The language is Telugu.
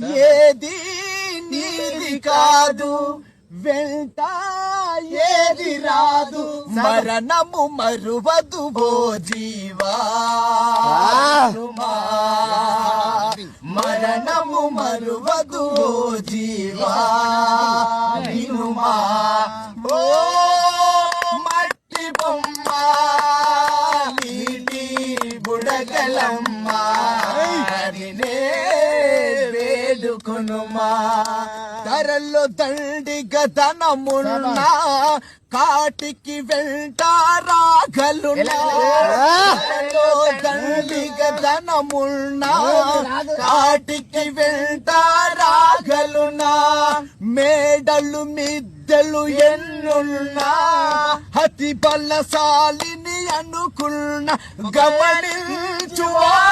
ఏది నీది కాదు వెంట ఏది రాదు మరణము మరువదు ఓ జీవా. మరణము మరువదు ఓ జీవా. వినుమా ఓ మట్టి బొమ్మ నీటి బుడగలమ్మ. వేడుకొనుమా. ధరల్లో దండిగ ధనమున్నా కాటికి వెంట రాగలున్నా. ధరలో దండిగ ధనమున్నా కాటికి వెంట రాగలున్నా. మేడలు మిద్దెలు ఎన్నున్నా అతి బలశాలిని అనుకున్న గమనించువాడు పైవాడు